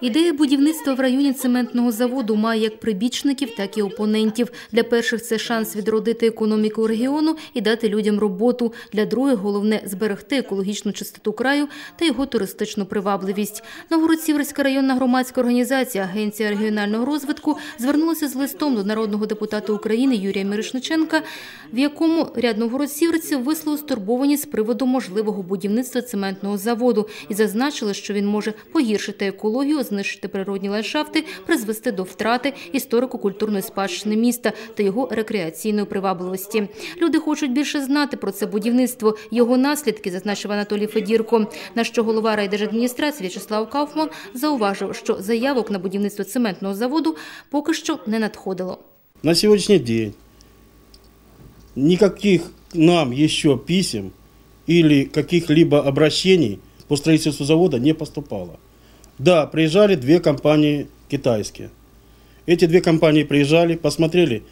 Ідея будівництва в районі цементного заводу має як прибічників, так і опонентів. Для перших це шанс відродити економіку регіону і дати людям роботу. Для других головне зберегти екологічну чистоту краю та його туристичну привабливість. Новгород-Сіверська районна громадська організація Агенція регіонального розвитку звернулася з листом до народного депутата України Юрія Мірошниченка, в якому ряд новгород-сіверців висловив стурбованість з приводу можливого будівництва цементного заводу і зазначили, що він може погіршити екологію, знищити природні ландшафти, призвести до втрати історико-культурної спадщини міста та його рекреаційної привабливості. Люди хочуть більше знати про це будівництво, його наслідки, зазначив Анатолій Федірко. На що голова райдержадміністрації В'ячеслав Кауфман зауважив, що заявок на будівництво цементного заводу поки що не надходило. На сегодняшний день никаких нам еще писем или каких-либо обращений по строительству завода не поступало. Да, приезжали две компании китайские. Эти две компании приезжали, посмотрели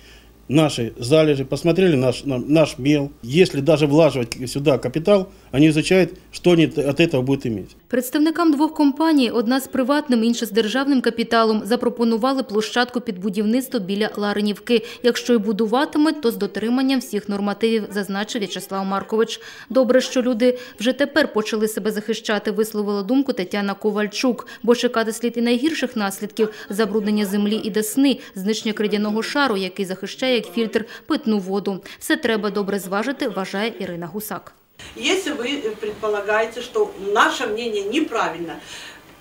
наши залежи, посмотрели наш, на- наш мел. Если даже влаживать сюда капитал, они изучают, что они от этого будут иметь. Представникам двох компаній, одна з приватним, інша з державним капіталом, запропонували площадку під будівництво біля Ларинівки. Якщо й будуватимуть, то з дотриманням всіх нормативів, зазначив В'ячеслав Маркович. Добре, що люди вже тепер почали себе захищати, висловила думку Тетяна Ковальчук. Бо чекати слід і найгірших наслідків забруднення землі і десни, знищення кридяного шару, який захищає як фільтр питну воду. Все треба добре зважити, вважає Ірина Гусак. Если вы э, предполагаете, что наше мнение неправильно,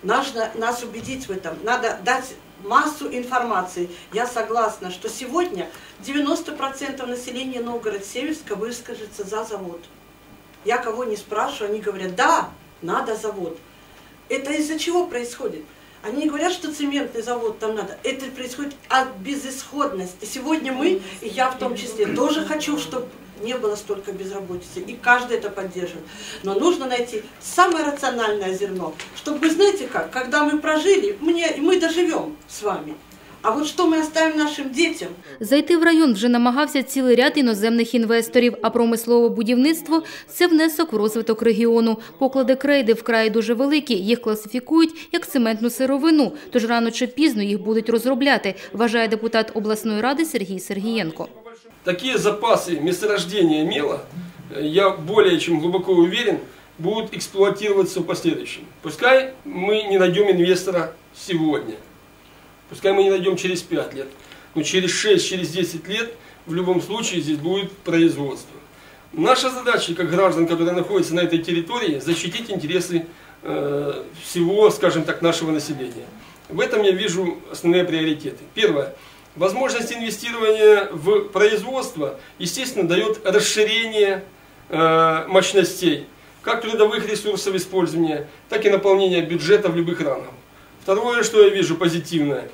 нужно нас убедить в этом, надо дать массу информации. Я согласна, что сегодня 90% населения Новгород-Северска выскажется за завод. Я кого не спрашиваю, они говорят, да, надо завод. Это из-за чего происходит? Они не говорят, что цементный завод там надо. Это происходит от безысходности. Сегодня мы, и я в том числе, тоже хочу, чтобы не было столько безработицы. И каждый это поддерживает. Но нужно найти самое рациональное зерно. Чтобы, вы знаете как, когда мы прожили, мне, мы доживем с вами. А вот что мы оставим нашим детям? Зайти в район вже намагався цілий ряд іноземних інвесторів, а промислове будівництво – це внесок в розвиток регіону. Поклади крейди вкрай дуже великі, їх класифікують як цементну сировину, тож рано чи пізно їх будуть розробляти, вважає депутат обласної ради Сергій Сергієнко. Такие запасы месторождения мела, э, я более чем глубоко уверен, будут эксплуатироваться в последующем. Пускай мы не найдем инвестора сегодня, Пускай мы не найдем через 5 лет, но через 6, через 10 лет в любом случае здесь будет производство. Наша задача, как граждан, которые находятся на этой территории, защитить интересы э, всего, скажем так, нашего населения. В этом я вижу основные приоритеты. Первое. Возможность инвестирования в производство, естественно, дает расширение э, мощностей, как трудовых ресурсов использования, так и наполнения бюджета в любых рангах. Второе, что я вижу позитивное,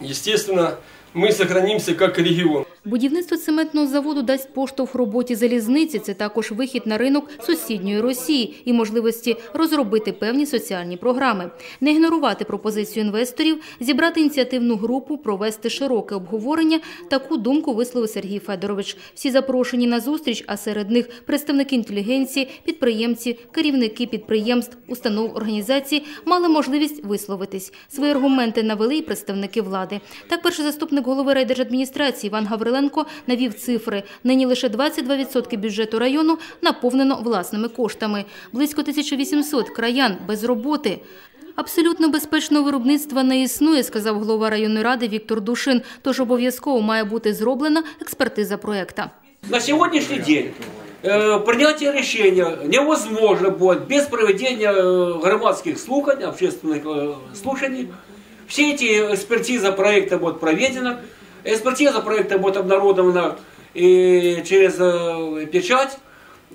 естественно, мы сохранимся как регион. Будівництво цементного заводу дасть поштовх роботі залізниці. Це також вихід на ринок сусідньої Росії і можливості розробити певні соціальні програми, не ігнорувати пропозицію інвесторів, зібрати ініціативну групу, провести широке обговорення. Таку думку висловив Сергій Федорович. Всі запрошені на зустріч, а серед них представники інтелігенції, підприємці, керівники підприємств, установ організацій мали можливість висловитись. Свої аргументи навели і представники влади. Так, перший заступник голови райдержадміністрації Іван Гавриленко навів цифри. Нині лише 22% бюджету району наповнено власними коштами. Близько 1800 краян без роботи. Абсолютно безпечного виробництва не існує, сказав голова районної ради Віктор Душин. Тож обов'язково має бути зроблена експертиза проекта. На сегодняшний день э, принятие решения невозможно будет без проведения э, громадских слуханий, общественных э, слушаний. Все эти экспертиза проекта будет проведена. Экспертиза проекта будет обнародована и через э, печать,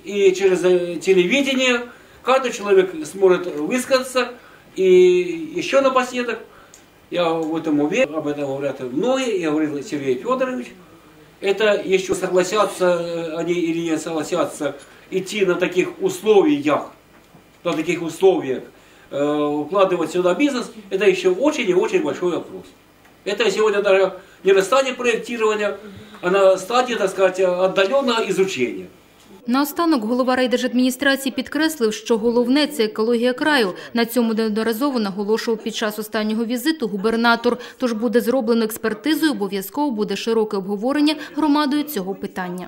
и через э, телевидение. Каждый человек сможет высказаться. И еще напоследок, я в этом уверен, об этом говорят многие, я говорил Сергей Федорович, это еще согласятся э, они или не согласятся идти на таких условиях, на таких условиях, э, укладывать сюда бизнес, это еще очень и очень большой вопрос. Это сегодня даже не на стадии проектирования, а на стадии, так сказать, отдаленного изучения. Наостанок голова райдержадміністрації підкреслив, що головне – це екологія краю. На цьому неодноразово наголошував під час останнього візиту губернатор. Тож буде зроблено експертизу і обов'язково буде широке обговорення громадою цього питання.